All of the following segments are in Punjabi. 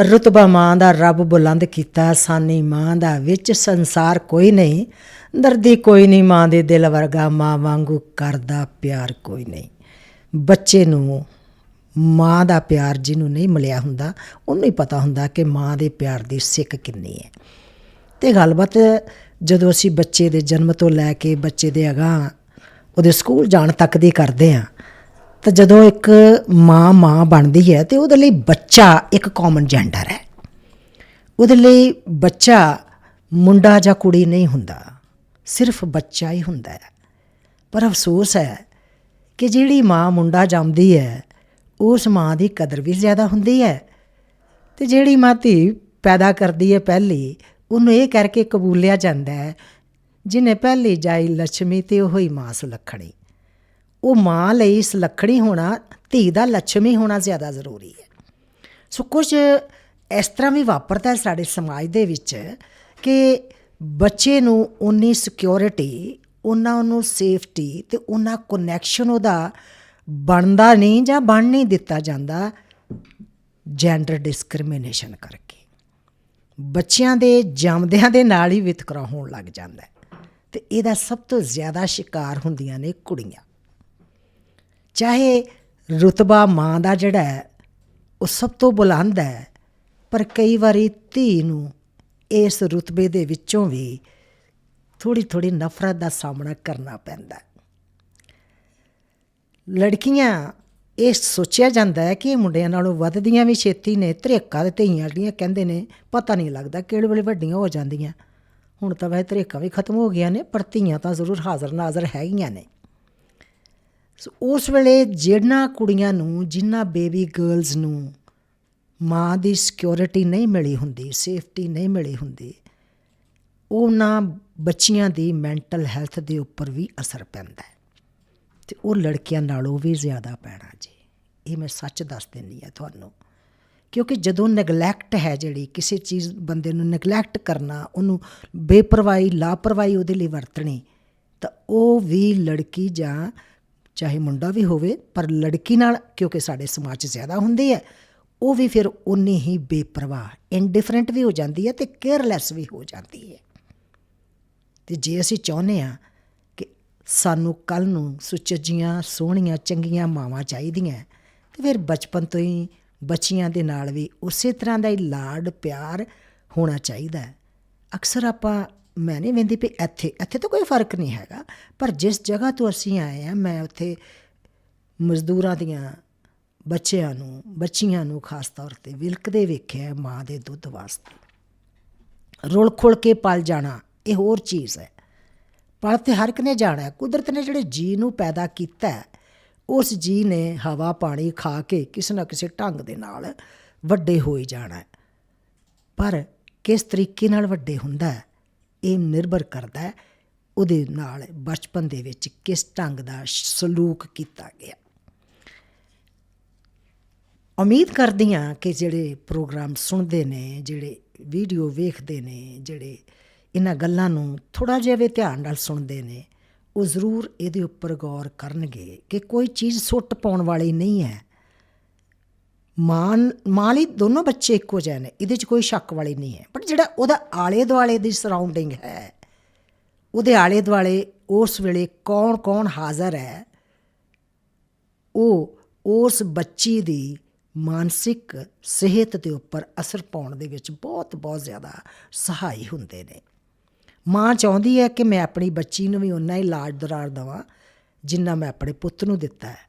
ਰਤਬਾ ਮਾਂ ਦਾ ਰੱਬ ਬੁਲੰਦ ਕੀਤਾ, ਸਾਨੀ ਮਾਂ ਦਾ ਵਿੱਚ ਸੰਸਾਰ ਕੋਈ ਨਹੀਂ, ਦਰਦੀ ਕੋਈ ਨਹੀਂ, ਮਾਂ ਦੇ ਦਿਲ ਵਰਗਾ ਮਾਂ ਵਾਂਗੂ ਕਰਦਾ ਪਿਆਰ ਕੋਈ ਨਹੀਂ। ਬੱਚੇ ਨੂੰ, ਮਾਂ ਦਾ ਪਿਆਰ ਜਿਹਨੂੰ ਨਹੀਂ ਮਿਲਿਆ ਹੁੰਦਾ, ਉਹਨੂੰ ਹੀ ਪਤਾ ਹੁੰਦਾ ਕਿ ਮਾਂ ਦੇ ਪਿਆਰ ਦੀ ਸਿੱਕ ਕਿੰਨੀ ਹੈ। ਤੇ ਗੱਲਬਾਤ ਜਦੋਂ ਅਸੀਂ ਬੱਚੇ ਦੇ ਜਨਮ ਤੋਂ ਲੈ ਕੇ ਬੱਚੇ ਦੇ ਅਗਾਂਹ ਉਹਦੇ ਸਕੂਲ ਜਾਣ ਤੱਕ ਦੀ ਕਰਦੇ ਆ ਤਾਂ ਜਦੋਂ ਇੱਕ ਮਾਂ ਮਾਂ ਬਣਦੀ ਹੈ ਤੇ ਉਹਦੇ ਲਈ ਬੱਚਾ ਇੱਕ ਕਾਮਨ ਜੈਂਡਰ ਹੈ। ਉਹਦੇ ਲਈ ਬੱਚਾ ਮੁੰਡਾ ਜਾਂ ਕੁੜੀ ਨਹੀਂ ਹੁੰਦਾ, ਸਿਰਫ ਬੱਚਾ ਹੀ ਹੁੰਦਾ ਹੈ। ਪਰ ਅਫਸੋਸ ਹੈ ਕਿ ਜਿਹੜੀ ਮਾਂ ਮੁੰਡਾ ਜੰਮਦੀ ਹੈ, ਉਸ ਮਾਂ ਦੀ ਕਦਰ ਵੀ ਜ਼ਿਆਦਾ ਹੁੰਦੀ ਹੈ। ਤੇ ਜਿਹੜੀ ਮਾਂ ਧੀ ਪੈਦਾ ਕਰਦੀ ਹੈ ਪਹਿਲੀ, ਉਹਨੂੰ ਇਹ ਕਰਕੇ ਕਬੂਲਿਆ ਜਾਂਦਾ ਹੈ, ਜਿਹਨੇ ਪਹਿਲੀ ਜਾਈ ਲక్ష్ਮੀ ਤੇ ਉਹ ਹੀ ਮਾਂ ਸੁਲੱਖਣੀ ਉਹ ਮਾਂ ਲਈ ਸੁਲੱਖਣੀ ਹੋਣਾ, ਧੀ ਦਾ ਲక్ష్ਮੀ ਹੋਣਾ ਜ਼ਿਆਦਾ ਜ਼ਰੂਰੀ ਹੈ। ਸੋ ਕੁਝ ਇਸ ਤਰ੍ਹਾਂ ਵੀ ਵਾਪਰਦਾ ਹੈ ਸਾਡੇ ਸਮਾਜ ਦੇ ਵਿੱਚ ਕਿ ਬੱਚੇ ਨੂੰ ਉਨੀ ਸਿਕਿਉਰਿਟੀ ਉਹਨਾਂ ਨੂੰ ਸੇਫਟੀ ਤੇ ਉਹਨਾਂ ਕਨੈਕਸ਼ਨ ਉਹਦਾ ਬਣਦਾ ਨਹੀਂ ਜਾਂ ਬਣ ਨਹੀਂ ਦਿੱਤਾ ਜਾਂਦਾ ਜੈਂਡਰ ਡਿਸਕ੍ਰਿਮੀਨੇਸ਼ਨ ਕਰਕੇ। ਬੱਚਿਆਂ ਦੇ ਜੰਮਦਿਆਂ ਦੇ ਨਾਲ ਹੀ ਵਿਤਕਰਾ ਹੋਣ ਲੱਗ ਜਾਂਦਾ ਹੈ ਤੇ ਇਹਦਾ ਸਭ ਤੋਂ ਜ਼ਿਆਦਾ ਸ਼ਿਕਾਰ ਹੁੰਦੀਆਂ ਨੇ ਕੁੜੀਆਂ। ਚਾਹੇ ਰੁਤਬਾ ਮਾਂ ਦਾ ਜਿਹੜਾ ਹੈ, ਉਹ ਸਭ ਤੋਂ ਬੁਲੰਦ ਹੈ, ਪਰ ਕਈ ਵਾਰੀ ਧੀ ਨੂੰ ਇਸ ਰੁਤਬੇ ਦੇ ਵਿੱਚੋਂ ਵੀ ਥੋੜੀ ਥੋੜੀ ਨਫ਼ਰਤ ਦਾ ਸਾਹਮਣਾ ਕਰਨਾ ਪੈਂਦਾ ਲੜਕੀਆਂ ਇਹ ਸੋਚਿਆ ਜਾਂਦਾ ਹੈ ਕਿ ਇਹ ਮੁੰਡਿਆਂ ਨਾਲੋਂ ਵੱਧਦੀਆਂ ਵੀ ਛੇਤੀ ਨੇ, ਧਰੇਕਾ ਤੇ ਧੀਆਂ ਜਿਹੜੀਆਂ ਕਹਿੰਦੇ ਨੇ, ਪਤਾ ਨਹੀਂ ਲੱਗਦਾ ਕਿਹੜੇ ਵੇਲੇ ਵੱਡੀਆਂ ਹੋ ਜਾਂਦੀਆਂ। ਹੁਣ ਤਾਂ ਵੈਸੇ ਧਰੇਕਾ ਵੀ ਖਤਮ ਹੋ ਗਿਆ ਨੇ, ਪਰ ਧੀਆਂ ਤਾਂ ਜ਼ਰੂਰ ਹਾਜ਼ਰ ਨਾਜ਼ਰ ਹੈਗੀਆਂ ਨੇ। ਸੋ ਉਸ ਵੇਲੇ ਜਿਹੜੀਆਂ ਕੁੜੀਆਂ ਨੂੰ ਜਿਨ੍ਹਾਂ ਬੇਬੀ ਗਰਲਸ ਨੂੰ ਮਾਂ ਦੀ ਸਿਕਿਉਰਿਟੀ ਨਹੀਂ ਮਿਲੀ ਹੁੰਦੀ ਸੇਫਟੀ ਨਹੀਂ ਮਿਲੀ ਹੁੰਦੀ, ਉਹਨਾਂ ਬੱਚੀਆਂ ਦੀ ਮੈਂਟਲ ਹੈਲਥ ਦੇ ਉੱਪਰ ਵੀ ਅਸਰ ਪੈਂਦਾ ਹੈ। ਤੇ ਉਹ ਲੜਕੀਆਂ ਨਾਲੋਂ ਵੀ ਜ਼ਿਆਦਾ ਪੈਣਾ ਜੀ। ਇਹ ਮੈਂ ਸੱਚ ਦੱਸ ਦਿੰਦੀ ਆ ਤੁਹਾਨੂੰ। ਕਿਉਂਕਿ ਜਦੋਂ ਨੈਗਲੈਕਟ ਹੈ ਜਿਹੜੀ, ਕਿਸੇ ਚੀਜ਼, ਬੰਦੇ ਨੂੰ ਨੈਗਲੈਕਟ ਕਰਨਾ, ਉਹਨੂੰ ਬੇਪਰਵਾਹੀ, ਲਾਪਰਵਾਹੀ ਉਹਦੇ ਲਈ ਵਰਤਣੀ, ਤਾਂ ਉਹ ਵੀ ਲੜਕੀ ਜਾਂ ਚਾਹੇ ਮੁੰਡਾ ਵੀ ਹੋਵੇ, ਪਰ ਲੜਕੀ ਨਾਲ, ਕਿਉਂਕਿ ਸਾਡੇ ਸਮਾਜ 'ਚ ਜ਼ਿਆਦਾ ਹੁੰਦੀ ਹੈ, ਉਹ ਵੀ ਫਿਰ ਉਨੀ ਹੀ ਬੇਪਰਵਾਹ ਇਨਡਿਫਰੈਂਟ ਵੀ ਹੋ ਜਾਂਦੀ ਹੈ ਤੇ ਕੇਅਰਲੈਸ ਵੀ ਹੋ ਜਾਂਦੀ ਹੈ। ਤੇ ਜੇ ਅਸੀਂ ਚਾਹੁੰਦੇ ਆ ਕਿ ਸਾਨੂੰ ਕੱਲ ਨੂੰ ਸੁਚੱਜੀਆਂ, ਸੋਹਣੀਆਂ, ਚੰਗੀਆਂ ਮਾਵਾਂ ਚਾਹੀਦੀਆਂ, ਤੇ ਫਿਰ ਬਚਪਨ ਤੋਂ ਹੀ ਬੱਚੀਆਂ ਦੇ ਨਾਲ ਵੀ ਉਸੇ ਤਰ੍ਹਾਂ ਦਾ ਹੀ ਲਾਡ, ਪਿਆਰ ਹੋਣਾ ਚਾਹੀਦਾ ਹੈ। ਅਕਸਰ ਆਪਾਂ ਮੈਂ ਨਹੀਂ ਵੇਂਦੀ ਵੀ ਇੱਥੇ ਇੱਥੇ ਤਾਂ ਕੋਈ ਫ਼ਰਕ ਨਹੀਂ ਹੈਗਾ, ਪਰ ਜਿਸ ਜਗ੍ਹਾ ਤੋਂ ਅਸੀਂ ਆਏ ਆ ਮੈਂ ਉੱਥੇ ਮਜ਼ਦੂਰਾਂ ਦੀਆਂ ਬੱਚਿਆਂ ਨੂੰ, ਬੱਚੀਆਂ ਨੂੰ ਖਾਸ ਤੌਰ ਤੇ ਵਿਲਕਦੇ ਵੇਖਿਆ ਮਾਂ ਦੇ ਦੁੱਧ ਵਾਸਤੇ। ਰੁਲ ਖੁਲ ਕੇ ਪਲ ਜਾਣਾ, ਇਹ ਹੋਰ ਚੀਜ਼ ਹੈ। ਪਲ ਤੇ ਹਰ ਇੱਕ ਨੇ ਜਾਣਾ ਕੁਦਰਤ ਨੇ ਜਿਹੜੇ ਜੀ ਨੂੰ ਪੈਦਾ ਕੀਤਾ ਉਸ ਜੀ ਨੇ ਹਵਾ, ਪਾਣੀ ਖਾ ਕੇ ਕਿਸੇ ਨਾ ਕਿਸੇ ਢੰਗ ਦੇ ਨਾਲ ਵੱਡੇ ਹੋਈ ਜਾਣਾ ਪਰ ਕਿਸ ਤਰੀਕੇ ਨਾਲ ਵੱਡੇ ਹੁੰਦਾ ਹੈ? ਇਹ ਨਿਰਭਰ ਕਰਦਾ ਹੈ, ਉਹਦੇ ਨਾਲ ਬਚਪਨ ਦੇ ਵਿੱਚ ਕਿਸ ਢੰਗ ਦਾ ਸਲੂਕ ਕੀਤਾ ਗਿਆ। ਉਮੀਦ ਕਰਦੀ ਹਾਂ ਕਿ ਜਿਹੜੇ ਪ੍ਰੋਗਰਾਮ ਸੁਣਦੇ ਨੇ, ਜਿਹੜੇ ਵੀਡੀਓ ਵੇਖਦੇ ਨੇ, ਜਿਹੜੇ ਇਹਨਾਂ ਗੱਲਾਂ ਨੂੰ ਥੋੜਾ ਜਿਹਾ ਵੀ ਧਿਆਨ ਨਾਲ ਸੁਣਦੇ ਨੇ, ਉਹ ਜ਼ਰੂਰ ਇਹਦੇ ਉੱਪਰ ਗੌਰ ਕਰਨਗੇ ਕਿ ਕੋਈ ਚੀਜ਼ ਸੁੱਟ ਪਾਉਣ ਵਾਲੀ ਨਹੀਂ ਹੈ। ਮਾਂ ਮਾਂ ਲਈ ਦੋਨੋਂ ਬੱਚੇ ਇੱਕੋ ਜਿਹੇ ਨੇ। ਇਹਦੇ 'ਚ ਕੋਈ ਸ਼ੱਕ ਵਾਲੀ ਨਹੀਂ ਹੈ। ਬਟ ਜਿਹੜਾ ਉਹਦਾ ਆਲੇ ਦੁਆਲੇ ਦੀ ਸਰਾਊਂਡਿੰਗ ਹੈ, ਉਹਦੇ ਆਲੇ ਦੁਆਲੇ ਉਸ ਵੇਲੇ ਕੌਣ ਕੌਣ ਹਾਜ਼ਰ ਹੈ, ਉਹ ਉਸ ਬੱਚੀ ਦੀ ਮਾਨਸਿਕ ਸਿਹਤ ਦੇ ਉੱਪਰ ਅਸਰ ਪਾਉਣ ਦੇ ਵਿੱਚ ਬਹੁਤ ਬਹੁਤ ਜ਼ਿਆਦਾ ਸਹਾਈ ਹੁੰਦੇ ਨੇ। ਮਾਂ ਚਾਹੁੰਦੀ ਹੈ ਕਿ ਮੈਂ ਆਪਣੀ ਬੱਚੀ ਨੂੰ ਵੀ ਉਨਾ ਹੀ ਲਾਡ ਦੁਲਾਰ ਦਵਾਂ ਜਿੰਨਾ ਮੈਂ ਆਪਣੇ ਪੁੱਤ ਨੂੰ ਦਿੱਤਾ ਹੈ।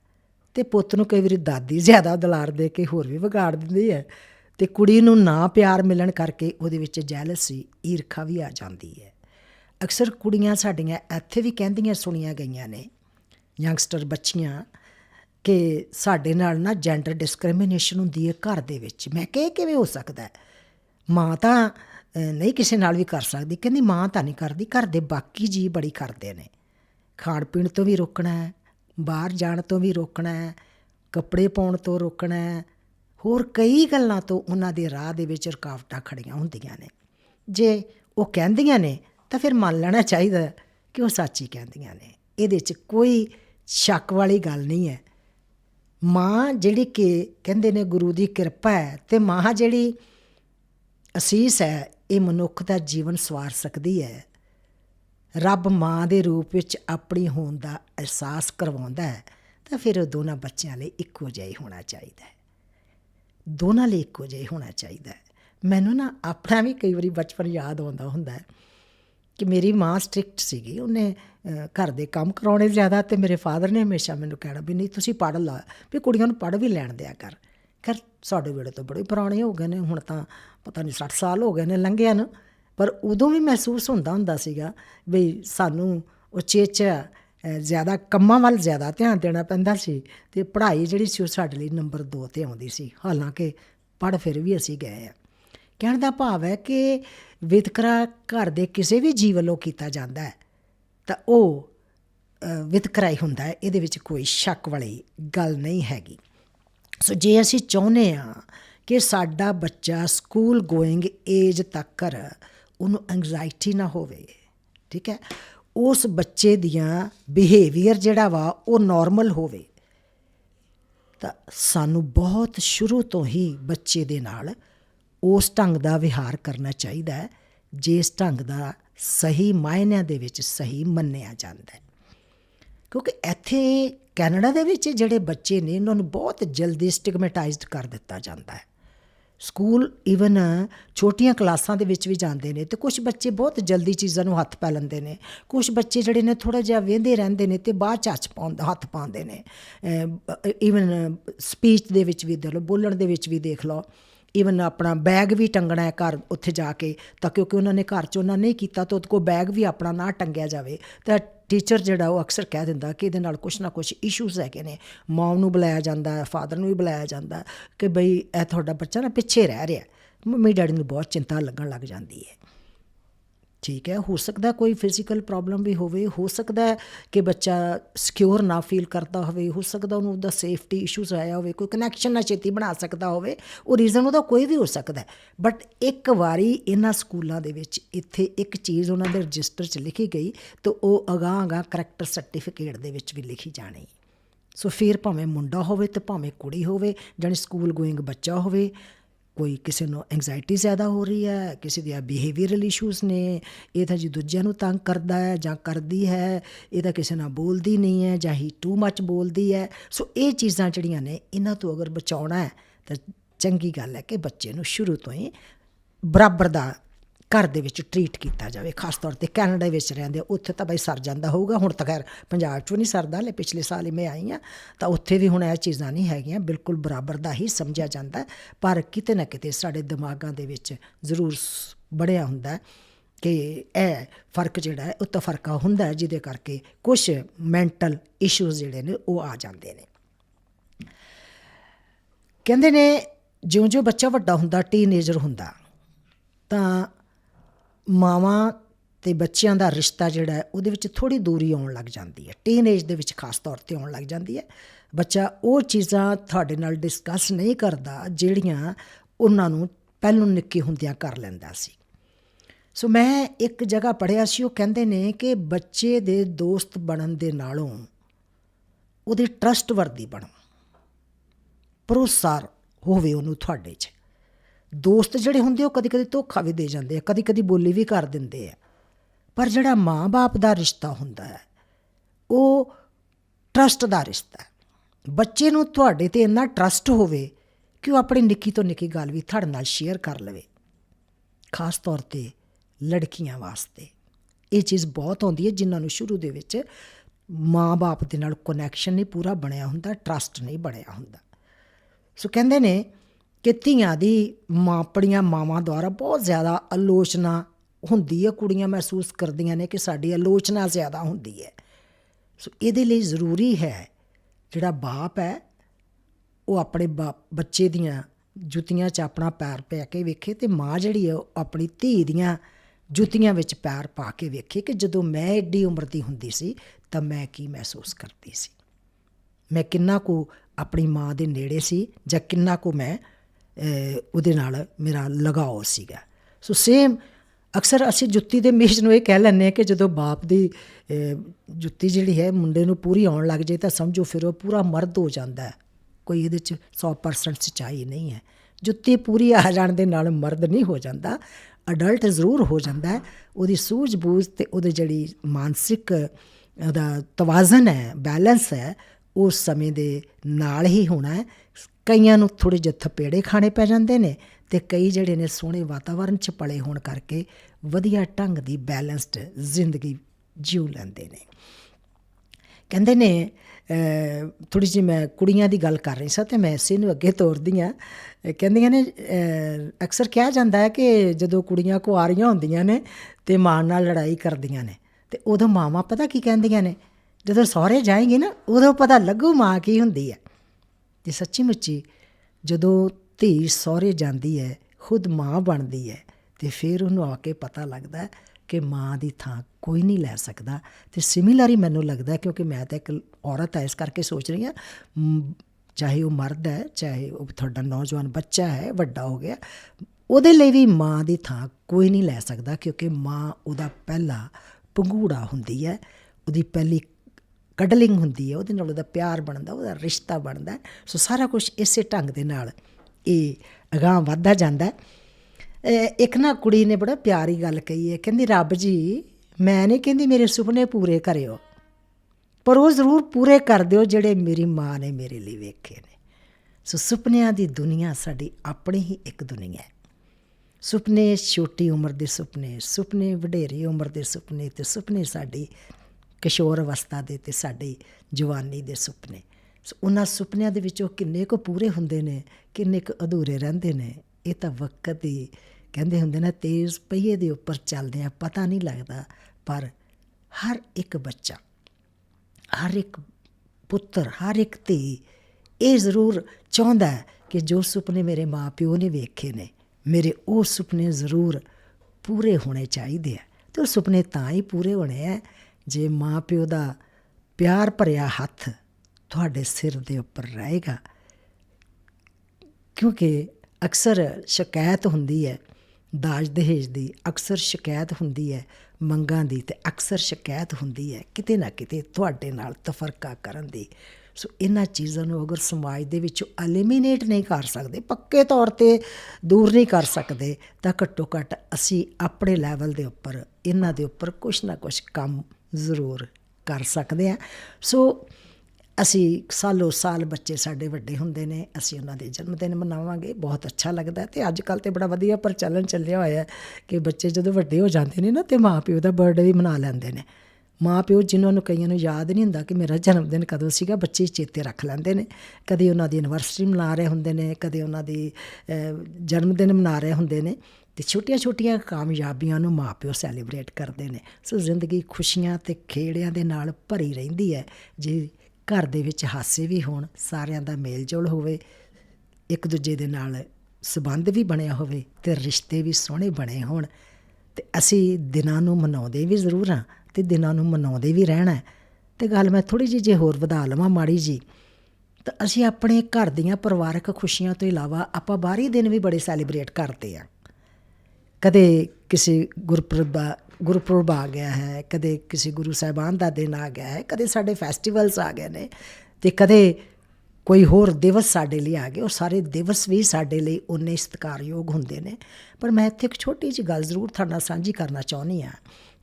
ਤੇ ਪੁੱਤ ਨੂੰ ਕਈ ਵਾਰੀ ਦਾਦੀ ਜ਼ਿਆਦਾ ਦਲਾਰ ਦੇ ਕੇ ਹੋਰ ਵੀ ਵਿਗਾੜ ਦਿੰਦੀ ਹੈ ਤੇ ਕੁੜੀ ਨੂੰ ਨਾ ਪਿਆਰ ਮਿਲਣ ਕਰਕੇ ਉਹਦੇ ਵਿੱਚ ਜੈਲਸੀ ਈਰਖਾ ਵੀ ਆ ਜਾਂਦੀ ਹੈ। ਅਕਸਰ ਕੁੜੀਆਂ ਸਾਡੀਆਂ ਇੱਥੇ ਵੀ ਕਹਿੰਦੀਆਂ ਸੁਣੀਆਂ ਗਈਆਂ ਨੇ ਯੰਗਸਟਰ ਬੱਚੀਆਂ, ਕਿ ਸਾਡੇ ਨਾਲ ਨਾ ਜੈਂਡਰ ਡਿਸਕ੍ਰਿਮੀਨੇਸ਼ਨ ਹੁੰਦੀ ਹੈ ਘਰ ਦੇ ਵਿੱਚ। ਮੈਂ ਕਿਹਾ ਕਿਵੇਂ ਹੋ ਸਕਦਾ ਹੈ? ਮਾਂ ਤਾਂ ਨਹੀਂ ਕਿਸੇ ਨਾਲ ਵੀ ਕਰ ਸਕਦੀ। ਕਹਿੰਦੀ, ਮਾਂ ਤਾਂ ਨਹੀਂ ਕਰਦੀ, ਘਰ ਦੇ ਬਾਕੀ ਜੀ ਬੜੀ ਕਰਦੇ ਨੇ। ਖਾਣ ਪੀਣ ਤੋਂ ਵੀ ਰੋਕਣਾ ਹੈ। ਬਾਹਰ ਜਾਣ ਤੋਂ ਵੀ ਰੋਕਣਾ ਹੈ, ਕੱਪੜੇ ਪਾਉਣ ਤੋਂ ਰੋਕਣਾ ਹੈ, ਹੋਰ ਕਈ ਗੱਲਾਂ ਤੋਂ ਉਹਨਾਂ ਦੇ ਰਾਹ ਦੇ ਵਿੱਚ ਰੁਕਾਵਟਾਂ ਖੜੀਆਂ ਹੁੰਦੀਆਂ ਨੇ। ਜੇ ਉਹ ਕਹਿੰਦੀਆਂ ਨੇ, ਤਾਂ ਫਿਰ ਮੰਨ ਲੈਣਾ ਚਾਹੀਦਾ ਕਿ ਉਹ ਸੱਚੀ ਕਹਿੰਦੀਆਂ ਨੇ। ਇਹਦੇ 'ਚ ਕੋਈ ਸ਼ੱਕ ਵਾਲੀ ਗੱਲ ਨਹੀਂ ਹੈ। ਮਾਂ ਜਿਹੜੀ ਕਿ ਕਹਿੰਦੇ ਨੇ ਗੁਰੂ ਦੀ ਕਿਰਪਾ ਹੈ ਤੇ ਮਾਂ ਜਿਹੜੀ ਅਸੀਸ ਹੈ, ਇਹ ਮਨੁੱਖ ਦਾ ਜੀਵਨ ਸਵਾਰ ਸਕਦੀ ਹੈ। ਰੱਬ ਮਾਂ ਦੇ ਰੂਪ ਵਿੱਚ ਆਪਣੀ ਹੋਣ ਦਾ ਅਹਿਸਾਸ ਕਰਵਾਉਂਦਾ ਹੈ, ਤਾਂ ਫਿਰ ਉਹ ਦੋਨਾਂ ਬੱਚਿਆਂ ਲਈ ਇੱਕੋ ਜਿਹਾ ਹੀ ਹੋਣਾ ਚਾਹੀਦਾ ਹੈ। ਦੋਨਾਂ ਲਈ ਇੱਕੋ ਜਿਹਾ ਹੀ ਹੋਣਾ ਚਾਹੀਦਾ ਹੈ। ਮੈਨੂੰ ਨਾ ਆਪਣਾ ਵੀ ਕਈ ਵਾਰੀ ਬਚਪਨ ਯਾਦ ਆਉਂਦਾ ਹੁੰਦਾ ਹੈ ਕਿ ਮੇਰੀ ਮਾਂ ਸਟ੍ਰਿਕਟ ਸੀਗੀ, ਉਹਨੇ ਘਰ ਦੇ ਕੰਮ ਕਰਾਉਣੇ ਜ਼ਿਆਦਾ ਤੇ ਮੇਰੇ ਫਾਦਰ ਨੇ ਹਮੇਸ਼ਾ ਮੈਨੂੰ ਕਹਿਣਾ ਵੀ ਨਹੀਂ, ਤੁਸੀਂ ਪੜ੍ਹ ਲਾ, ਵੀ ਕੁੜੀਆਂ ਨੂੰ ਪੜ੍ਹ ਵੀ ਲੈਣ ਦਿਆ ਕਰ। ਕਰ ਸਾਡੇ ਵੇਲੇ ਤੋਂ ਬੜੇ ਪੁਰਾਣੇ ਹੋ ਗਏ ਨੇ, ਹੁਣ ਤਾਂ ਪਤਾ ਨਹੀਂ 60 ਸਾਲ ਹੋ ਗਏ ਨੇ ਲੰਘਿਆ ਨੂੰ। ਪਰ ਉਦੋਂ ਵੀ ਮਹਿਸੂਸ ਹੁੰਦਾ ਹੁੰਦਾ ਸੀਗਾ ਵੀ ਸਾਨੂੰ ਉਚੇਚਾ ਅਹ, ਜ਼ਿਆਦਾ ਕੰਮਾਂ ਵੱਲ ਜ਼ਿਆਦਾ ਧਿਆਨ ਦੇਣਾ ਪੈਂਦਾ ਸੀ ਤੇ ਪੜ੍ਹਾਈ ਜਿਹੜੀ ਸੀ ਉਹ ਸਾਡੇ ਲਈ ਨੰਬਰ 2 ਤੇ ਆਉਂਦੀ ਸੀ। ਹਾਲਾਂਕਿ ਪੜ੍ਹ ਫਿਰ ਵੀ ਅਸੀਂ ਗਏ ਆ ਕਹਿਣ ਦਾ ਭਾਵ ਹੈ ਕਿ ਵਿਤਕਰਾ ਘਰ ਦੇ ਕਿਸੇ ਵੀ ਜੀਵ ਵੱਲੋਂ ਕੀਤਾ ਜਾਂਦਾ ਹੈ ਤਾਂ ਉਹ ਅ, ਵਿਤਕਰਾ ਹੀ ਹੁੰਦਾ ਹੈ। ਇਹਦੇ ਵਿੱਚ ਕੋਈ ਸ਼ੱਕ ਵਾਲੀ ਗੱਲ ਨਹੀਂ ਹੈਗੀ। ਸੋ ਜੇ ਅਸੀਂ ਚਾਹੁੰਦੇ ਹਾਂ ਕਿ ਸਾਡਾ ਬੱਚਾ ਸਕੂਲ ਗੋਇੰਗ ਏਜ ਤੱਕ ਉਹਨੂੰ ਐਂਗਜ਼ਾਇਟੀ ਨਾ ਹੋਵੇ, ਠੀਕ ਹੈ? ਉਸ ਬੱਚੇ ਦੀਆਂ ਬਿਹੇਵੀਅਰ ਜਿਹੜਾ ਵਾ, ਉਹ ਨਾਰਮਲ ਹੋਵੇ। ਤਾਂ ਸਾਨੂੰ ਬਹੁਤ ਸ਼ੁਰੂ ਤੋਂ ਹੀ ਬੱਚੇ ਦੇ ਨਾਲ ਉਸ ਢੰਗ ਦਾ ਵਿਹਾਰ ਕਰਨਾ ਚਾਹੀਦਾ ਹੈ, ਜਿਸ ਢੰਗ ਦਾ ਸਹੀ ਮਾਇਨਿਆਂ ਦੇ ਵਿੱਚ ਸਹੀ ਮੰਨਿਆ ਜਾਂਦਾ ਹੈ। ਕਿਉਂਕਿ ਇੱਥੇ ਕੈਨੇਡਾ ਦੇ ਵਿੱਚ ਜਿਹੜੇ ਬੱਚੇ ਨੇ ਉਹਨਾਂ ਨੂੰ ਬਹੁਤ ਜਲਦੀ ਸਟਿਗਮੈਟਾਈਜ਼ਡ ਕਰ ਦਿੱਤਾ ਜਾਂਦਾ ਹੈ। ਸਕੂਲ ਈਵਨ ਛੋਟੀਆਂ ਕਲਾਸਾਂ ਦੇ ਵਿੱਚ ਵੀ ਜਾਂਦੇ ਨੇ ਤੇ ਕੁਝ ਬੱਚੇ ਬਹੁਤ ਜਲਦੀ ਚੀਜ਼ਾਂ ਨੂੰ ਹੱਥ ਪਾ ਲੈਂਦੇ ਨੇ। ਕੁਝ ਬੱਚੇ ਜਿਹੜੇ ਨੇ ਥੋੜਾ ਜਿਹਾ ਵੇਂਦੇ ਰਹਿੰਦੇ ਨੇ ਤੇ ਬਾਅਦ ਚ ਹੱਥ ਪਾਉਂਦੇ ਹੱਥ ਪਾਉਂਦੇ ਨੇ। ਈਵਨ ਸਪੀਚ ਦੇ ਵਿੱਚ ਵੀ ਦੇਖ ਲਓ, ਬੋਲਣ ਦੇ ਵਿੱਚ ਵੀ ਦੇਖ ਲਓ। ਈਵਨ ਆਪਣਾ ਬੈਗ ਵੀ ਟੰਗਣਾ ਹੈ ਘਰ ਉੱਥੇ ਜਾ ਕੇ, ਤਾਂ ਕਿਉਂਕਿ ਉਹਨਾਂ ਨੇ ਘਰ 'ਚ ਉਹਨਾਂ ਨਹੀਂ ਕੀਤਾ, ਤਾਂ ਉਹਦੇ ਕੋਲ ਬੈਗ ਵੀ ਆਪਣਾ ਨਾ ਟੰਗਿਆ ਜਾਵੇ। ਤਾਂ ਟੀਚਰ ਜਿਹੜਾ ਉਹ ਅਕਸਰ ਕਹਿ ਦਿੰਦਾ ਕਿ ਇਹਦੇ ਨਾਲ ਕੁਛ ਨਾ ਕੁਛ ਇਸ਼ੂਜ਼ ਹੈਗੇ ਨੇ। ਮਮ ਨੂੰ ਬੁਲਾਇਆ ਜਾਂਦਾ ਹੈ ਫਾਦਰ ਨੂੰ ਵੀ ਬੁਲਾਇਆ ਜਾਂਦਾ ਕਿ ਬਈ ਇਹ ਤੁਹਾਡਾ ਬੱਚਾ ਨਾ ਪਿੱਛੇ ਰਹਿ ਰਿਹਾ ਮੰਮੀ, ਡੈਡੀ ਨੂੰ ਬਹੁਤ ਚਿੰਤਾ ਲੱਗਣ ਲੱਗ ਜਾਂਦੀ ਹੈ। ਠੀਕ ਹੈ, ਹੋ ਸਕਦਾ ਕੋਈ ਫਿਜ਼ੀਕਲ ਪ੍ਰੋਬਲਮ ਵੀ ਹੋਵੇ, ਹੋ ਸਕਦਾ ਕਿ ਬੱਚਾ ਸਿਕਿਉਰ ਨਾ ਫੀਲ ਕਰਦਾ ਹੋਵੇ, ਹੋ ਸਕਦਾ ਉਹਨੂੰ ਉਹਦਾ ਸੇਫਟੀ ਇਸ਼ੂਜ਼ ਆਇਆ ਹੋਵੇ, ਕੋਈ ਕਨੈਕਸ਼ਨ ਨਾ ਛੇਤੀ ਬਣਾ ਸਕਦਾ ਹੋਵੇ, ਉਹ ਰੀਜ਼ਨ ਉਹਦਾ ਕੋਈ ਵੀ ਹੋ ਸਕਦਾ ਬਟ ਇੱਕ ਵਾਰੀ ਇਹਨਾਂ ਸਕੂਲਾਂ ਦੇ ਵਿੱਚ ਇੱਥੇ ਇੱਕ ਚੀਜ਼ ਉਹਨਾਂ ਦੇ ਰਜਿਸਟਰ 'ਚ ਲਿਖੀ ਗਈ, ਤਾਂ ਉਹ ਅਗਾਂਹ ਅਗਾਂਹ ਕਰੈਕਟਰ ਸਰਟੀਫਿਕੇਟ ਦੇ ਵਿੱਚ ਵੀ ਲਿਖੀ ਜਾਣੀ। ਸੋ ਫਿਰ ਭਾਵੇਂ ਮੁੰਡਾ ਹੋਵੇ ਤੇ ਭਾਵੇਂ ਕੁੜੀ ਹੋਵੇ, ਜਾਣੀ ਸਕੂਲ ਗੋਇੰਗ ਬੱਚਾ ਹੋਵੇ ਕੋਈ ਕਿਸੇ ਨੂੰ ਐਂਗਜ਼ਾਇਟੀ ਜ਼ਿਆਦਾ ਹੋ ਰਹੀ ਹੈ, ਕਿਸੇ ਦੀਆਂ ਬਿਹੇਵੀਅਰਲ ਇਸ਼ੂਜ਼ ਨੇ, ਇਹ ਤਾਂ ਜੀ ਦੂਜਿਆਂ ਨੂੰ ਤੰਗ ਕਰਦਾ ਹੈ ਜਾਂ ਕਰਦੀ ਹੈ, ਇਹ ਤਾਂ ਕਿਸੇ ਨਾਲ ਬੋਲਦੀ ਨਹੀਂ ਹੈ ਜਾਂ ਹੀ ਟੂ ਮੱਚ ਬੋਲਦੀ ਹੈ। ਸੋ ਇਹ ਚੀਜ਼ਾਂ ਜਿਹੜੀਆਂ ਨੇ, ਇਹਨਾਂ ਤੋਂ ਅਗਰ ਬਚਾਉਣਾ ਹੈ ਤਾਂ ਚੰਗੀ ਗੱਲ ਹੈ ਕਿ ਬੱਚੇ ਨੂੰ ਸ਼ੁਰੂ ਤੋਂ ਹੀ ਬਰਾਬਰ ਦਾ ਘਰ ਦੇ ਵਿੱਚ ਟਰੀਟ ਕੀਤਾ ਜਾਵੇ, ਖਾਸ ਤੌਰ ਤੇ ਕੈਨੇਡਾ ਵਿੱਚ ਰਹਿੰਦੇ, ਉੱਥੇ ਤਾਂ ਬਈ ਸਰ ਜਾਂਦਾ ਹੋਊਗਾ। ਹੁਣ ਤਾਂ ਖੈਰ ਪੰਜਾਬ 'ਚੋਂ ਨਹੀਂ ਸਰਦਾ ਲੈ ਪਿਛਲੇ ਸਾਲ ਹੀ ਮੈਂ ਆਈ ਆ ਤਾਂ ਉੱਥੇ ਵੀ ਹੁਣ ਇਹ ਚੀਜ਼ਾਂ ਨਹੀਂ ਹੈਗੀਆਂ, ਬਿਲਕੁਲ ਬਰਾਬਰ ਦਾ ਹੀ ਸਮਝਿਆ ਜਾਂਦਾ ਪਰ ਕਿਤੇ ਨਾ ਕਿਤੇ ਸਾਡੇ ਦਿਮਾਗਾਂ ਦੇ ਵਿੱਚ ਜ਼ਰੂਰ ਸ- ਬੜਿਆ ਹੁੰਦਾ ਕਿ ਇਹ ਫ਼ਰਕ ਜਿਹੜਾ ਹੈ, ਉਹ ਤਫਰਕਾ ਹੁੰਦਾ ਜਿਹਦੇ ਕਰਕੇ ਕੁਝ ਮੈਂਟਲ ਇਸ਼ੂਜ਼ ਜਿਹੜੇ ਨੇ, ਉਹ ਆ ਜਾਂਦੇ ਨੇ। ਕਹਿੰਦੇ ਨੇ, ਜਿਉਂ-ਜਿਉਂ ਬੱਚਾ ਵੱਡਾ ਹੁੰਦਾ ਟੀਨੇਜਰ ਹੁੰਦਾ, ਤਾਂ ਮਾਵਾਂ ਤੇ ਬੱਚਿਆਂ ਦਾ ਰਿਸ਼ਤਾ ਜਿਹੜਾ ਉਹਦੇ ਵਿੱਚ ਥੋੜੀ ਦੂਰੀ ਆਉਣ ਲੱਗ ਜਾਂਦੀ ਹੈ। ਟੀਨੇਜ ਦੇ ਵਿੱਚ ਖਾਸ ਤੌਰ ਤੇ ਆਉਣ ਲੱਗ ਜਾਂਦੀ ਹੈ। ਬੱਚਾ ਉਹ ਚੀਜ਼ਾਂ ਤੁਹਾਡੇ ਨਾਲ ਡਿਸਕਸ ਨਹੀਂ ਕਰਦਾ ਜਿਹੜੀਆਂ ਉਹਨਾਂ ਨੂੰ ਪਹਿਲੋਂ ਨਿੱਕੇ ਹੁੰਦਿਆਂ ਕਰ ਲੈਂਦਾ ਸੀ। ਸੋ ਮੈਂ ਇੱਕ ਜਗ੍ਹਾ ਪੜ੍ਹਿਆ ਸੀ, ਉਹ ਕਹਿੰਦੇ ਨੇ ਕਿ ਬੱਚੇ ਦੇ ਦੋਸਤ ਬਣਨ ਦੇ ਨਾਲੋਂ ਉਹਦੀ ਟਰਸਟ ਵਰਦੀ ਬਣੋ। ਭਰੋਸਾ ਹੋਵੇ ਉਹਨੂੰ ਤੁਹਾਡੇ 'ਚ। ਦੋਸਤ ਜਿਹੜੇ ਹੁੰਦੇ ਉਹ ਕਦੀ ਕਦੇ ਧੋਖਾ ਵੀ ਦੇ ਜਾਂਦੇ ਆ ਕਦੀ ਕਦੀ ਬੋਲੀ ਵੀ ਕਰ ਦਿੰਦੇ ਆ। ਪਰ ਜਿਹੜਾ ਮਾਂ-ਬਾਪ ਦਾ ਰਿਸ਼ਤਾ ਹੁੰਦਾ ਹੈ, ਉਹ ਟਰਸਟ ਦਾ ਰਿਸ਼ਤਾ ਹੈ। ਬੱਚੇ ਨੂੰ ਤੁਹਾਡੇ ਤੇ ਇੰਨਾ ਟਰਸਟ ਹੋਵੇ ਕਿ ਉਹ ਆਪਣੀ ਨਿੱਕੀ ਤੋਂ ਨਿੱਕੀ ਗੱਲ ਵੀ ਤੁਹਾਡੇ ਨਾਲ ਸ਼ੇਅਰ ਕਰ ਲਵੇ। ਖਾਸ ਤੌਰ ਤੇ ਲੜਕੀਆਂ ਵਾਸਤੇ। ਇਹ ਚੀਜ਼ ਬਹੁਤ ਆਉਂਦੀ ਹੈ, ਜਿਨ੍ਹਾਂ ਨੂੰ ਸ਼ੁਰੂ ਦੇ ਵਿੱਚ ਮਾਂ-ਬਾਪ ਦੇ ਨਾਲ ਕਨੈਕਸ਼ਨ ਨਹੀਂ ਪੂਰਾ ਬਣਿਆ ਹੁੰਦਾ ਟਰਸਟ ਨਹੀਂ ਬਣਿਆ ਹੁੰਦਾ। ਸੋ ਕਹਿੰਦੇ ਨੇ ਕਿ ਧੀਆਂ ਦੀ ਮਾਂ ਆਪਣੀਆਂ ਮਾਵਾਂ ਦੁਆਰਾ ਬਹੁਤ ਜ਼ਿਆਦਾ ਆਲੋਚਨਾ ਹੁੰਦੀ ਹੈ। ਕੁੜੀਆਂ ਮਹਿਸੂਸ ਕਰਦੀਆਂ ਨੇ ਕਿ ਸਾਡੀ ਆਲੋਚਨਾ ਜ਼ਿਆਦਾ ਹੁੰਦੀ ਹੈ। ਸੋ ਇਹਦੇ ਲਈ ਜ਼ਰੂਰੀ ਹੈ, ਜਿਹੜਾ ਬਾਪ ਹੈ, ਉਹ ਆਪਣੇ ਬਾਪ ਬੱਚੇ ਦੀਆਂ ਜੁੱਤੀਆਂ 'ਚ ਆਪਣਾ ਪੈਰ ਪਾ ਕੇ ਵੇਖੇ ਤੇ ਮਾਂ ਜਿਹੜੀ ਹੈ, ਉਹ ਆਪਣੀ ਧੀ ਦੀਆਂ ਜੁੱਤੀਆਂ ਵਿੱਚ ਪੈਰ ਪਾ ਕੇ ਵੇਖੇ ਕਿ ਜਦੋਂ ਮੈਂ ਏਡੀ ਉਮਰ ਦੀ ਹੁੰਦੀ ਸੀ, ਤਾਂ ਮੈਂ ਕੀ ਮਹਿਸੂਸ ਕਰਦੀ ਸੀ। ਮੈਂ ਕਿੰਨਾ ਕੁ ਆਪਣੀ ਮਾਂ ਦੇ ਨੇੜੇ ਸੀ ਜਾਂ ਕਿੰਨਾ ਕੁ ਮੈਂ ਉਹਦੇ ਨਾਲ ਮੇਰਾ ਲਗਾਓ ਸੀਗਾ। ਸੋ ਸੇਮ ਅਕਸਰ ਅਸੀਂ ਜੁੱਤੀ ਦੇ ਮੇਜ਼ ਨੂੰ ਇਹ ਕਹਿ ਲੈਂਦੇ ਹਾਂ ਕਿ ਜਦੋਂ ਬਾਪ ਦੀ ਜੁੱਤੀ ਜਿਹੜੀ ਹੈ ਮੁੰਡੇ ਨੂੰ ਪੂਰੀ ਆਉਣ ਲੱਗ ਜੇ ਤਾਂ ਸਮਝੋ ਫਿਰ ਉਹ ਪੂਰਾ ਮਰਦ ਹੋ ਜਾਂਦਾ ਹੈ। ਕੋਈ ਇਹਦੇ ਚ 100% ਸੱਚਾਈ ਨਹੀਂ ਹੈ। ਜੁੱਤੀ ਪੂਰੀ ਆ ਜਾਣ ਦੇ ਨਾਲ ਮਰਦ ਨਹੀਂ ਹੋ ਜਾਂਦਾ ਅਡਲਟ ਜ਼ਰੂਰ ਹੋ ਜਾਂਦਾ ਹੈ। ਉਹਦੀ ਸੂਝ-ਬੂਝ ਤੇ ਉਹਦੇ ਜਿਹੜੀ ਮਾਨਸਿਕ, ਉਹਦਾ ਤਵਾਜ਼ਨ ਹੈ ਬੈਲੈਂਸ ਹੈ ਉਸ ਸਮੇਂ ਦੇ ਨਾਲ ਹੀ ਹੋਣਾ ਹੈ। ਕਈਆਂ ਨੂੰ ਥੋੜੇ ਜਿਹੇ ਥਪੇੜੇ ਖਾਣੇ ਪੈ ਜਾਂਦੇ ਨੇ ਤੇ ਕਈ ਜਿਹੜੇ ਨੇ ਸੋਹਣੇ ਵਾਤਾਵਰਣ ਚ ਪਲੇ ਹੋਣ ਕਰਕੇ ਵਧੀਆ ਢੰਗ ਦੀ ਬੈਲੈਂਸਡ ਜ਼ਿੰਦਗੀ ਜਿਉ ਲੈਂਦੇ ਨੇ। ਕਹਿੰਦੇ ਨੇ ਥੋੜੀ ਜਿਹੀ ਮੈਂ ਕੁੜੀਆਂ ਦੀ ਗੱਲ ਕਰ ਰਹੀ ਸਾਂ ਤੇ ਮੈਂ ਇਸੇ ਨੂੰ ਅੱਗੇ ਤੋਰਦੀ ਆ ਕਹਿੰਦੀਆਂ ਨੇ ਅਕਸਰ ਕਿਹਾ ਜਾਂਦਾ ਹੈ ਕਿ ਜਦੋਂ ਕੁੜੀਆਂ ਕੁਆਰੀਆਂ ਹੁੰਦੀਆਂ ਨੇ ਤੇ ਮਾਂ ਨਾਲ ਲੜਾਈ ਕਰਦੀਆਂ ਨੇ, ਤੇ ਉਦੋਂ ਮਾਵਾਂ ਪਤਾ ਕੀ ਕਹਿੰਦੀਆਂ ਨੇ? ਜਦੋਂ ਸਹੁਰੇ ਜਾਏਂਗੀ ਨਾ, ਉਦੋਂ ਪਤਾ ਲੱਗੂ ਮਾਂ ਕੀ ਹੁੰਦੀ ਹੈ। ਤੇ ਸੱਚੀ ਮੁੱਚੀ ਜਦੋਂ ਧੀ ਸਹੁਰੇ ਜਾਂਦੀ ਹੈ, ਖੁਦ ਮਾਂ ਬਣਦੀ ਹੈ, ਤੇ ਫਿਰ ਉਹਨੂੰ ਆ ਕੇ ਪਤਾ ਲੱਗਦਾ ਕਿ ਮਾਂ ਦੀ ਥਾਂ ਕੋਈ ਨਹੀਂ ਲੈ ਸਕਦਾ। ਤੇ ਸਿਮਿਲਰ ਹੀ ਮੈਨੂੰ ਲੱਗਦਾ ਕਿਉਂਕਿ ਮੈਂ ਤਾਂ ਇੱਕ ਔਰਤ ਹਾਂ, ਇਸ ਕਰਕੇ ਸੋਚ ਰਹੀ ਹਾਂ ਚਾਹੇ ਉਹ ਮਰਦ ਹੈ, ਚਾਹੇ ਉਹ ਤੁਹਾਡਾ ਨੌਜਵਾਨ ਬੱਚਾ ਹੈ, ਵੱਡਾ ਹੋ ਗਿਆ, ਉਹਦੇ ਲਈ ਵੀ ਮਾਂ ਦੀ ਥਾਂ ਕੋਈ ਨਹੀਂ ਲੈ ਸਕਦਾ, ਕਿਉਂਕਿ ਮਾਂ ਉਹਦਾ ਪਹਿਲਾ ਪੰਗੂੜਾ ਹੁੰਦੀ ਹੈ, ਉਹਦੀ ਪਹਿਲੀ ਕਡਲਿੰਗ ਹੁੰਦੀ ਹੈ, ਉਹਦੇ ਨਾਲ ਉਹਦਾ ਪਿਆਰ ਬਣਦਾ, ਉਹਦਾ ਰਿਸ਼ਤਾ ਬਣਦਾ ਸੋ ਸਾਰਾ ਕੁਝ ਇਸੇ ਢੰਗ ਦੇ ਨਾਲ ਇਹ ਅਗਾਂਹ ਵੱਧਦਾ ਜਾਂਦਾ ਇੱਕ ਨਾ ਕੁੜੀ ਨੇ ਬੜਾ ਪਿਆਰੀ ਗੱਲ ਕਹੀ ਹੈ, ਕਹਿੰਦੀ, ਰੱਬ ਜੀ, ਮੈਂ ਨਹੀਂ ਕਹਿੰਦੀ ਮੇਰੇ ਸੁਪਨੇ ਪੂਰੇ ਕਰਿਓ, ਪਰ ਉਹ ਜ਼ਰੂਰ ਪੂਰੇ ਕਰ ਦਿਓ ਜਿਹੜੇ ਮੇਰੀ ਮਾਂ ਨੇ ਮੇਰੇ ਲਈ ਵੇਖੇ ਨੇ। ਸੋ ਸੁਪਨਿਆਂ ਦੀ ਦੁਨੀਆ ਸਾਡੀ ਆਪਣੀ ਹੀ ਇੱਕ ਦੁਨੀਆ ਹੈ। ਸੁਪਨੇ ਛੋਟੀ ਉਮਰ ਦੇ ਸੁਪਨੇ ਸੁਪਨੇ ਵਡੇਰੀ ਉਮਰ ਦੇ ਸੁਪਨੇ ਤੇ ਸੁਪਨੇ ਸਾਡੀ ਕਿਸ਼ੋਰ ਅਵਸਥਾ ਦੇ ਤੇ ਸਾਡੀ ਜਵਾਨੀ ਦੇ ਸੁਪਨੇ। ਸੋ ਉਹਨਾਂ ਸੁਪਨਿਆਂ ਦੇ ਵਿੱਚੋਂ ਕਿੰਨੇ ਕੁ ਪੂਰੇ ਹੁੰਦੇ ਨੇ, ਕਿੰਨੇ ਕੁ ਅਧੂਰੇ ਰਹਿੰਦੇ ਨੇ, ਇਹ ਤਾਂ ਵਕਤ ਹੀ ਕਹਿੰਦੇ ਹੁੰਦੇ ਨੇ, ਤੇਜ਼ ਪਹੀਏ ਦੇ ਉੱਪਰ ਚੱਲਦੇ ਆ, ਪਤਾ ਨਹੀਂ ਲੱਗਦਾ, ਪਰ ਹਰ ਇੱਕ ਬੱਚਾ, ਹਰ ਇੱਕ ਪੁੱਤਰ, ਹਰ ਇੱਕ ਧੀ ਇਹ ਜ਼ਰੂਰ ਚਾਹੁੰਦਾ ਹੈ ਕਿ ਜੋ ਸੁਪਨੇ ਮੇਰੇ ਮਾਪਿਓ ਨੇ ਵੇਖੇ ਨੇ, ਮੇਰੇ ਉਹ ਸੁਪਨੇ ਜ਼ਰੂਰ ਪੂਰੇ ਹੋਣੇ ਚਾਹੀਦੇ ਆ। ਤੇ ਉਹ ਸੁਪਨੇ ਤਾਂ ਹੀ ਪੂਰੇ ਹੋਣੇ ਆ ਜੇ ਮਾਂ ਪਿਓ ਦਾ ਪਿਆਰ ਭਰਿਆ ਹੱਥ ਤੁਹਾਡੇ ਸਿਰ ਦੇ ਉੱਪਰ ਰਹੇਗਾ, ਕਿਉਂਕਿ ਅਕਸਰ ਸ਼ਿਕਾਇਤ ਹੁੰਦੀ ਹੈ, ਦਾਜ ਦਹੇਜ ਦੀ ਅਕਸਰ ਸ਼ਿਕਾਇਤ ਹੁੰਦੀ ਹੈ, ਮੰਗਾਂ ਦੀ ਤੇ ਅਕਸਰ ਸ਼ਿਕਾਇਤ ਹੁੰਦੀ ਹੈ, ਕਿਤੇ ਨਾ ਕਿਤੇ ਤੁਹਾਡੇ ਨਾਲ ਤਫਰਕਾ ਕਰਨ ਦੀ। ਸੋ ਇਹਨਾਂ ਚੀਜ਼ਾਂ ਨੂੰ ਅਗਰ ਸਮਾਜ ਦੇ ਵਿੱਚੋਂ ਐਲੀਮੀਨੇਟ ਨਹੀਂ ਕਰ ਸਕਦੇ, ਪੱਕੇ ਤੌਰ ਤੇ ਦੂਰ ਨਹੀਂ ਕਰ ਸਕਦੇ, ਤਾਂ ਘੱਟੋ ਘੱਟ ਅਸੀਂ ਆਪਣੇ ਲੈਵਲ ਦੇ ਉੱਪਰ, ਇਹਨਾਂ ਦੇ ਉੱਪਰ ਕੁਝ ਨਾ ਕੁਝ ਕੰਮ ਜ਼ਰੂਰ ਕਰ ਸਕਦੇ ਹਾਂ ਸੋ ਅਸੀਂ ਸਾਲੋ ਸਾਲ ਬੱਚੇ ਸਾਡੇ ਵੱਡੇ ਹੁੰਦੇ ਨੇ, ਅਸੀਂ ਉਹਨਾਂ ਦੇ ਜਨਮ ਦਿਨ ਮਨਾਵਾਂਗੇ। ਬਹੁਤ ਅੱਛਾ ਲੱਗਦਾ ਹੈ ਤੇ ਅੱਜ ਕੱਲ ਤੇ ਬੜਾ ਵਧੀਆ ਪ੍ਰਚਲਨ ਚੱਲਿਆ ਹੋਇਆ ਹੈ ਕਿ ਬੱਚੇ ਜਦੋਂ ਵੱਡੇ ਹੋ ਜਾਂਦੇ ਨੇ ਨਾ ਤੇ ਮਾਪਿਓ ਦਾ ਬਰਥਡੇ ਵੀ ਮਨਾ ਲੈਂਦੇ ਨੇ। ਮਾਪਿਓ ਜਿਨ੍ਹਾਂ ਨੂੰ ਕਈਆਂ ਨੂੰ ਯਾਦ ਨਹੀਂ ਹੁੰਦਾ ਕਿ ਮੇਰਾ ਜਨਮ ਦਿਨ ਕਦੋਂ ਸੀਗਾ, ਬੱਚੇ ਚੇਤੇ ਰੱਖ ਲੈਂਦੇ ਨੇ। ਕਦੇ ਉਹਨਾਂ ਦੀ ਐਨਵਰਸਰੀ ਮਨਾ ਰਹੇ ਹੁੰਦੇ ਨੇ, ਕਦੇ ਉਹਨਾਂ ਦੀ ਜਨਮ ਦਿਨ ਮਨਾ ਰਹੇ ਹੁੰਦੇ ਨੇ। ਤੇ ਛੋਟੀਆਂ-ਛੋਟੀਆਂ ਕਾਮਯਾਬੀਆਂ ਨੂੰ ਮਾਪਿਓ ਸੈਲੀਬ੍ਰੇਟ ਕਰਦੇ ਨੇ। ਸੋ ਜ਼ਿੰਦਗੀ ਖੁਸ਼ੀਆਂ ਤੇ ਖੇੜਿਆਂ ਦੇ ਨਾਲ ਭਰੀ ਰਹਿੰਦੀ ਹੈ। ਜੇ ਘਰ ਦੇ ਵਿੱਚ ਹਾਸੇ ਵੀ ਹੋਣ, ਸਾਰਿਆਂ ਦਾ ਮੇਲ ਜੋਲ ਹੋਵੇ ਇੱਕ ਦੂਜੇ ਦੇ ਨਾਲ ਸਬੰਧ ਵੀ ਬਣਿਆ ਹੋਵੇ ਤੇ ਰਿਸ਼ਤੇ ਵੀ ਸੋਹਣੇ ਬਣੇ ਹੋਣ, ਤੇ ਅਸੀਂ ਦਿਨਾਂ ਨੂੰ ਮਨਾਉਂਦੇ ਵੀ ਜ਼ਰੂਰ ਹਾਂ ਤੇ ਦਿਨਾਂ ਨੂੰ ਮਨਾਉਂਦੇ ਵੀ ਰਹਿਣਾ ਹੈ। ਤੇ ਗੱਲ ਮੈਂ ਥੋੜੀ ਜਿਹੀ ਜੇ ਹੋਰ ਵਧਾ ਲਵਾਂ ਮਾੜੀ ਜੀ, ਤਾਂ ਅਸੀਂ ਆਪਣੇ ਘਰ ਦੀਆਂ ਪਰਿਵਾਰਕ ਖੁਸ਼ੀਆਂ ਤੋਂ ਇਲਾਵਾ ਆਪਾਂ ਬਾਹਰੀ ਦਿਨ ਵੀ ਬੜੇ ਸੈਲੀਬ੍ਰੇਟ ਕਰਦੇ ਆ ਕਦੇ ਕਿਸੇ ਗੁਰਪੁਰਬ ਗੁਰਪੁਰਬ ਆ ਗਿਆ ਹੈ, ਕਦੇ ਕਿਸੇ ਗੁਰੂ ਸਾਹਿਬਾਨ ਦਾ ਦਿਨ ਆ ਗਿਆ ਹੈ, ਕਦੇ ਸਾਡੇ ਫੈਸਟੀਵਲਸ ਆ ਗਏ ਨੇ ਤੇ ਕਦੇ ਕੋਈ ਹੋਰ ਦਿਵਸ ਸਾਡੇ ਲਈ ਆ ਗਏ ਉਹ ਸਾਰੇ ਦਿਵਸ ਵੀ ਸਾਡੇ ਲਈ ਉਨੇ ਸਤਿਕਾਰਯੋਗ ਹੁੰਦੇ ਨੇ। ਪਰ ਮੈਂ ਇੱਥੇ ਇੱਕ ਛੋਟੀ ਜਿਹੀ ਗੱਲ ਜ਼ਰੂਰ ਤੁਹਾਡੇ ਨਾਲ ਸਾਂਝੀ ਕਰਨਾ ਚਾਹੁੰਦੀ ਆ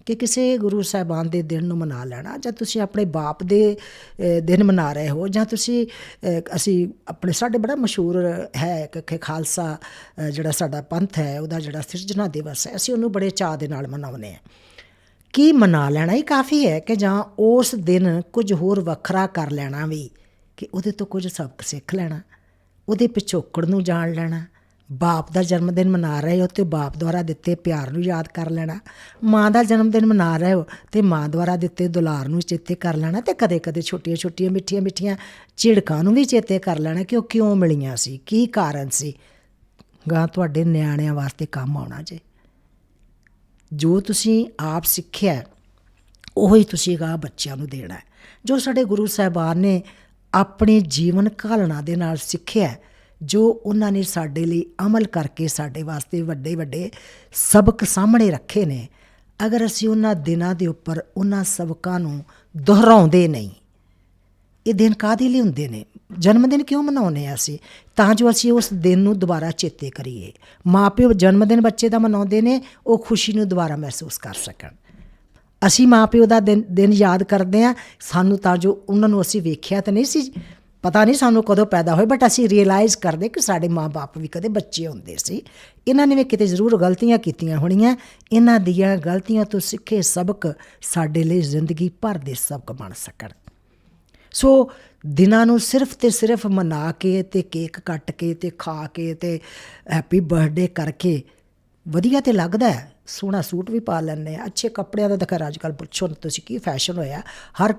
ਕਿ ਕਿਸੇ ਗੁਰੂ ਸਾਹਿਬਾਨ ਦੇ ਦਿਨ ਨੂੰ ਮਨਾ ਲੈਣਾ ਜਾਂ ਤੁਸੀਂ ਆਪਣੇ ਬਾਪ ਦੇ ਦਿਨ ਮਨਾ ਰਹੇ ਹੋ ਜਾਂ ਤੁਸੀਂ ਅਸੀਂ ਆਪਣੇ ਸਾਡੇ ਬੜਾ ਮਸ਼ਹੂਰ ਹੈ ਕਿ ਕਿ ਖਾਲਸਾ ਜਿਹੜਾ ਸਾਡਾ ਪੰਥ ਹੈ, ਉਹਦਾ ਜਿਹੜਾ ਸਿਰਜਣਾ ਦਿਵਸ ਹੈ, ਅਸੀਂ ਉਹਨੂੰ ਬੜੇ ਚਾਅ ਦੇ ਨਾਲ ਮਨਾਉਂਦੇ ਹਾਂ। ਕੀ ਮਨਾ ਲੈਣਾ ਹੀ ਕਾਫੀ ਹੈ ਕਿ ਜਾਂ ਉਸ ਦਿਨ ਕੁਝ ਹੋਰ ਵੱਖਰਾ ਕਰ ਲੈਣਾ ਵੀ ਕਿ ਉਹਦੇ ਤੋਂ ਕੁਝ ਸਬਕ ਸਿੱਖ ਲੈਣਾ, ਉਹਦੇ ਪਿਛੋਕੜ ਨੂੰ ਜਾਣ ਲੈਣਾ ਬਾਪ ਦਾ ਜਨਮ ਦਿਨ ਮਨਾ ਰਹੇ ਹੋ ਤੇ ਬਾਪ ਦੁਆਰਾ ਦਿੱਤੇ ਪਿਆਰ ਨੂੰ ਯਾਦ ਕਰ ਲੈਣਾ। ਮਾਂ ਦਾ ਜਨਮ ਦਿਨ ਮਨਾ ਰਹੇ ਹੋ ਤੇ ਮਾਂ ਦੁਆਰਾ ਦਿੱਤੇ ਦੁਲਾਰ ਨੂੰ ਚੇਤੇ ਕਰ ਲੈਣਾ ਤੇ ਕਦੇ-ਕਦੇ ਛੋਟੀਆਂ-ਛੋਟੀਆਂ ਮਿੱਠੀਆਂ-ਮਿੱਠੀਆਂ ਝਿੜਕਾਂ ਨੂੰ ਵੀ ਚੇਤੇ ਕਰ ਲੈਣਾ ਕਿ ਉਹ ਕਿਉਂ ਮਿਲੀਆਂ ਸੀ ਕੀ ਕਾਰਨ ਸੀ। ਗਾਂ ਤੁਹਾਡੇ ਨਿਆਣਿਆਂ ਵਾਸਤੇ ਕੰਮ ਆਉਣਾ ਜੇ। ਜੋ ਤੁਸੀਂ ਆਪ ਸਿੱਖਿਆ ਹੈ, ਉਹੀ ਤੁਸੀਂ ਗਾ ਬੱਚਿਆਂ ਨੂੰ ਦੇਣਾ ਜੋ ਸਾਡੇ ਗੁਰੂ ਸਾਹਿਬਾਨ ਨੇ ਆਪਣੇ ਜੀਵਨ ਘਾਲਣਾ ਦੇ ਨਾਲ ਸਿੱਖਿਆ ਜੋ ਉਹਨਾਂ ਨੇ ਸਾਡੇ ਲਈ ਅਮਲ ਕਰਕੇ ਸਾਡੇ ਵਾਸਤੇ ਵੱਡੇ ਵੱਡੇ ਸਬਕ ਸਾਹਮਣੇ ਰੱਖੇ ਨੇ, ਅਗਰ ਅਸੀਂ ਉਹਨਾਂ ਦਿਨਾਂ ਦੇ ਉੱਪਰ ਉਹਨਾਂ ਸਬਕਾਂ ਨੂੰ ਦੁਹਰਾਉਂਦੇ ਨਹੀਂ, ਇਹ ਦਿਨ ਕਾਹਦੇ ਲਈ ਹੁੰਦੇ ਨੇ? ਜਨਮ ਦਿਨ ਕਿਉਂ ਮਨਾਉਂਦੇ ਆ ਅਸੀਂ? ਤਾਂ ਜੋ ਅਸੀਂ ਉਸ ਦਿਨ ਨੂੰ ਦੁਬਾਰਾ ਚੇਤੇ ਕਰੀਏ। ਮਾਪਿਓ ਜਨਮ ਦਿਨ ਬੱਚੇ ਦਾ ਮਨਾਉਂਦੇ ਨੇ, ਉਹ ਖੁਸ਼ੀ ਨੂੰ ਦੁਬਾਰਾ ਮਹਿਸੂਸ ਕਰ ਸਕਣ। ਅਸੀਂ ਮਾਪਿਓ ਦਾ ਦਿਨ ਦਿਨ ਯਾਦ ਕਰਦੇ ਆ ਸਾਨੂੰ ਤਾਂ ਜੋ ਉਹਨਾਂ ਨੂੰ ਅਸੀਂ ਵੇਖਿਆ ਤਾਂ ਨਹੀਂ ਸੀ ਪਤਾ ਨਹੀਂ ਸਾਨੂੰ ਕਦੋਂ ਪੈਦਾ ਹੋਏ ਬਟ ਅਸੀਂ ਰੀਅਲਾਈਜ਼ ਕਰਦੇ ਕਿ ਸਾਡੇ ਮਾਪੇ ਵੀ ਕਦੇ ਬੱਚੇ ਹੁੰਦੇ ਸੀ। ਇਹਨਾਂ ਨੇ ਵੀ ਕਿਤੇ ਜ਼ਰੂਰ ਗਲਤੀਆਂ ਕੀਤੀਆਂ ਹੋਣੀਆਂ। ਇਹਨਾਂ ਦੀਆਂ ਗਲਤੀਆਂ ਤੋਂ ਸਿੱਖੇ ਸਬਕ ਸਾਡੇ ਲਈ ਜ਼ਿੰਦਗੀ ਭਰ ਦੇ ਸਬਕ ਬਣ ਸਕਣ। ਸੋ ਦਿਨਾਂ ਨੂੰ ਸਿਰਫ ਤੇ ਸਿਰਫ ਮਨਾ ਕੇ ਤੇ ਕੇਕ ਕੱਟ ਕੇ ਤੇ ਖਾ ਕੇ ਤੇ ਹੈਪੀ ਬਰਥਡੇ ਕਰਕੇ ਵਧੀਆ ਤੇ ਲੱਗਦਾ ਹੈ। ਸੋਹਣਾ ਸੂਟ ਵੀ ਪਾ ਲੈਂਦੇ ਆ ਅੱਛੇ ਕੱਪੜਿਆਂ ਦਾ ਤਾਂ ਅੱਜ ਕੱਲ੍ਹ ਪੁੱਛੋ ਨਾ ਤੁਸੀਂ ਕੀ ਫੈਸ਼ਨ ਹੋਇਆ। ਹਰ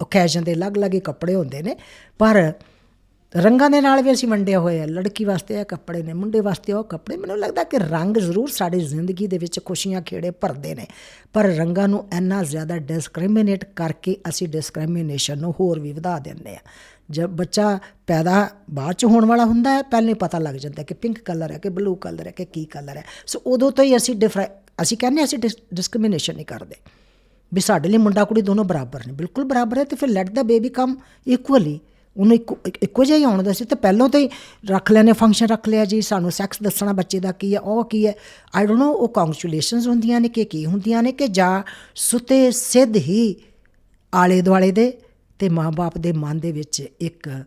ਓਕੇਜ਼ਨ ਦੇ ਅਲੱਗ-ਅਲੱਗ ਹੀ ਕੱਪੜੇ ਹੁੰਦੇ ਨੇ, ਪਰ ਰੰਗਾਂ ਦੇ ਨਾਲ ਵੀ ਅਸੀਂ ਵੰਡੇ ਹੋਏ ਆ ਲੜਕੀ ਵਾਸਤੇ ਇਹ ਕੱਪੜੇ ਨੇ, ਮੁੰਡੇ ਵਾਸਤੇ ਉਹ ਕੱਪੜੇ। ਮੈਨੂੰ ਲੱਗਦਾ ਕਿ ਰੰਗ ਜ਼ਰੂਰ ਸਾਡੀ ਜ਼ਿੰਦਗੀ ਦੇ ਵਿੱਚ ਖੁਸ਼ੀਆਂ ਖੇੜੇ ਭਰਦੇ ਨੇ, ਪਰ ਰੰਗਾਂ ਨੂੰ ਇੰਨਾ ਜ਼ਿਆਦਾ ਡਿਸਕ੍ਰਿਮੀਨੇਟ ਕਰਕੇ ਅਸੀਂ ਡਿਸਕ੍ਰਿਮੀਨੇਸ਼ਨ ਨੂੰ ਹੋਰ ਵੀ ਵਧਾ ਦਿੰਦੇ ਆ ਜਦ ਬੱਚਾ ਪੈਦਾ ਬਾਅਦ ਚ ਹੋਣ ਵਾਲਾ ਹੁੰਦਾ ਹੈ, ਪਹਿਲੇ ਪਤਾ ਲੱਗ ਜਾਂਦਾ ਕਿ ਪਿੰਕ ਕਲਰ ਹੈ, ਕਿ ਬਲੂ ਕਲਰ ਹੈ, ਕਿ ਕੀ ਕਲਰ ਹੈ। ਸੋ ਉਦੋਂ ਤੋਂ ਹੀ ਅਸੀਂ ਡਿਫਰ ਅਸੀਂ ਕਹਿੰਦੇ ਹਾਂ ਅਸੀਂ ਡਿਸਕ੍ਰਿਮੀਨੇਸ਼ਨ ਨਹੀਂ ਕਰਦੇ। ਵੀ ਸਾਡੇ ਲਈ ਮੁੰਡਾ ਕੁੜੀ ਦੋਨੋਂ ਬਰਾਬਰ ਨੇ। ਬਿਲਕੁਲ ਬਰਾਬਰ ਹੈ ਤੇ ਫਿਰ let the baby come equally ਉਹਨੂੰ ਇੱਕੋ ਇੱਕੋ ਜਿਹਾ ਹੀ ਆਉਣ ਦਾ ਸੀ। ਤੇ ਪਹਿਲਾਂ ਤੋਂ ਹੀ ਰੱਖ ਲੈਣੇ ਫੰਕਸ਼ਨ ਰੱਖ ਲਿਆ ਜੀ। ਸਾਨੂੰ ਸੈਕਸ ਦੱਸਣਾ ਬੱਚੇ ਦਾ ਕੀ ਹੈ, ਉਹ ਕੀ ਹੈ। ਆਈ ਡੋਨਟ ਨੋ ਉਹ ਕੰਗ੍ਰੈਚੁਲੇਸ਼ਨਸ ਹੁੰਦੀਆਂ ਨੇ ਕਿ ਕੀ ਹੁੰਦੀਆਂ ਨੇ ਕਿ ਜਾਂ ਸੁਤੇ ਸਿੱਧ ਹੀ ਆਲੇ ਦੁਆਲੇ ਦੇ ਤੇ ਮਾਂ-ਬਾਪ ਦੇ ਮਨ ਦੇ ਵਿੱਚ ਇੱਕ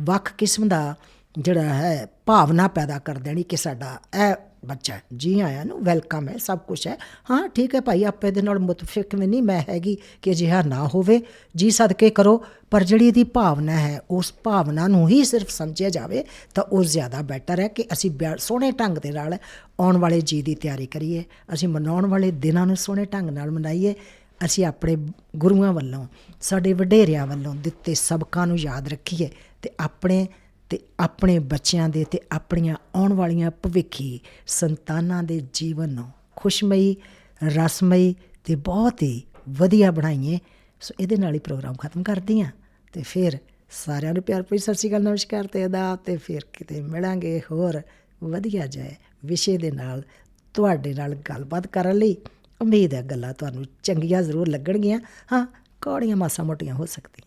ਵੱਖ ਕਿਸਮ ਦਾ ਜਿਹੜਾ ਹੈ ਭਾਵਨਾ ਪੈਦਾ ਕਰ ਦੇਣੀ ਕਿ ਸਾਡਾ ਇਹ ਬੱਚਾ ਜੀ ਆਇਆਂ ਨੂੰ ਵੈਲਕਮ ਹੈ, ਸਭ ਕੁਝ ਹੈ। ਹਾਂ, ਠੀਕ ਹੈ ਭਾਈ, ਆਪੇ ਦੇ ਨਾਲ ਮੁਤਫਿਕ ਵੀ ਨਹੀਂ, ਮੈਂ ਹੈਗੀ ਕਿ ਅਜਿਹਾ ਨਾ ਹੋਵੇ। ਜੀ ਸਦਕੇ ਕਰੋ, ਪਰ ਜਿਹੜੀ ਇਹਦੀ ਭਾਵਨਾ ਹੈ, ਉਸ ਭਾਵਨਾ ਨੂੰ ਹੀ ਸਿਰਫ ਸਮਝਿਆ ਜਾਵੇ, ਤਾਂ ਉਹ ਜ਼ਿਆਦਾ ਬੈਟਰ ਹੈ ਕਿ ਅਸੀਂ ਬਿਆ- ਸੋਹਣੇ ਢੰਗ ਦੇ ਨਾਲ ਆਉਣ ਵਾਲੇ ਜੀ ਦੀ ਤਿਆਰੀ ਕਰੀਏ। ਅਸੀਂ ਮਨਾਉਣ ਵਾਲੇ ਦਿਨਾਂ ਨੂੰ ਸੋਹਣੇ ਢੰਗ ਨਾਲ ਮਨਾਈਏ। ਅਸੀਂ ਆਪਣੇ ਗੁਰੂਆਂ ਵੱਲੋਂ, ਸਾਡੇ ਵਡੇਰਿਆਂ ਵੱਲੋਂ ਦਿੱਤੇ ਸਬਕਾਂ ਨੂੰ ਯਾਦ ਰੱਖੀਏ ਤੇ ਆਪਣੇ ਅਤੇ ਆਪਣੇ ਬੱਚਿਆਂ ਦੇ ਅਤੇ ਆਪਣੀਆਂ ਆਉਣ ਵਾਲੀਆਂ ਭਵਿੱਖੀ ਸੰਤਾਨਾਂ ਦੇ ਜੀਵਨ ਨੂੰ ਖੁਸ਼ਮਈ, ਰਸਮਈ ਅਤੇ ਬਹੁਤ ਹੀ ਵਧੀਆ ਬਣਾਈਏ। ਸੋ ਇਹਦੇ ਨਾਲ ਹੀ ਪ੍ਰੋਗਰਾਮ ਖਤਮ ਕਰਦੀ ਹਾਂ ਤੇ ਫਿਰ ਸਾਰਿਆਂ ਨੂੰ ਪਿਆਰ ਭਰੀ ਸਤਿ ਸ਼੍ਰੀ ਅਕਾਲ, ਨਮਸਕਾਰ ਤੇ ਅਦਾ ਤੇ ਫਿਰ ਕਿਤੇ ਮਿਲਾਂਗੇ ਹੋਰ ਵਧੀਆ ਜਾਏ ਵਿਸ਼ੇ ਦੇ ਨਾਲ ਤੁਹਾਡੇ ਨਾਲ ਗੱਲਬਾਤ ਕਰਨ ਲਈ। ਉਮੀਦ ਹੈ ਗੱਲਾਂ ਤੁਹਾਨੂੰ ਚੰਗੀਆਂ ਜ਼ਰੂਰ ਲੱਗਣਗੀਆਂ। ਹਾਂ, ਕੌੜੀਆਂ ਮਾਸਾ ਮੋਟੀਆਂ ਹੋ ਸਕਦੀਆਂ।